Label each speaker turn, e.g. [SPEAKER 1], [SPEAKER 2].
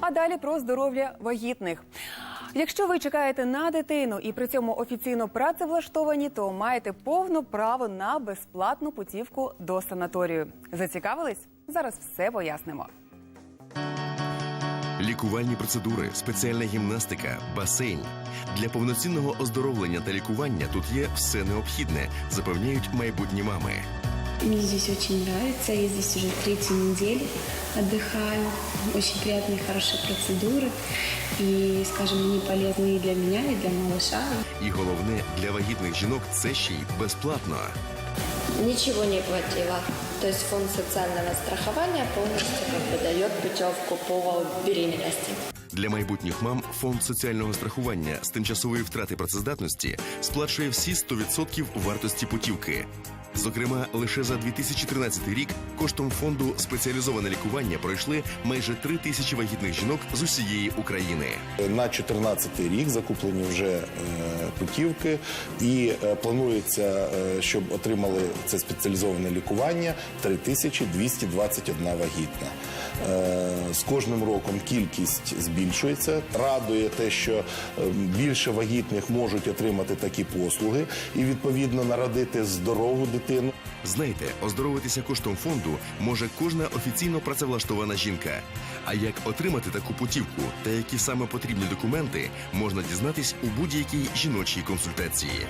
[SPEAKER 1] А далі про здоров'я вагітних. Якщо ви чекаєте на дитину і при цьому офіційно працевлаштовані, то маєте повне право на безплатну путівку до санаторію. Зацікавились? Зараз все пояснимо.
[SPEAKER 2] Лікувальні процедури, спеціальна гімнастика, басейн. Для повноцінного оздоровлення та лікування тут є все необхідне, запевняють майбутні мами.
[SPEAKER 3] Мне здесь очень нравится. Я здесь уже третью неделю отдыхаю. Очень приятные, хорошие процедуры. И, скажем, они полезны и для меня, и для малыша.
[SPEAKER 2] І головне для вагітних жінок це ще й безплатно.
[SPEAKER 4] Ничего не платила. То есть фонд социального страхования полностью как бы дает путевку по беременности.
[SPEAKER 2] Для майбутніх мам фонд соціального страхування з тимчасової втрати працездатності сплачує всі 100% вартості путівки. Зокрема, лише за 2013 рік коштом фонду спеціалізоване лікування пройшли майже три тисячі вагітних жінок з усієї України.
[SPEAKER 5] На 14 рік закуплені вже е, путівки, і е, планується, е, щоб отримали це спеціалізоване лікування 3221 вагітна. З кожним роком кількість збільшується. Радує те, що більше вагітних можуть отримати такі послуги і відповідно народити здорову дитину.
[SPEAKER 2] Знайте, оздоровитися коштом фонду може кожна офіційно працевлаштована жінка. А як отримати таку путівку та які саме потрібні документи, можна дізнатись у будь-якій жіночій консультації.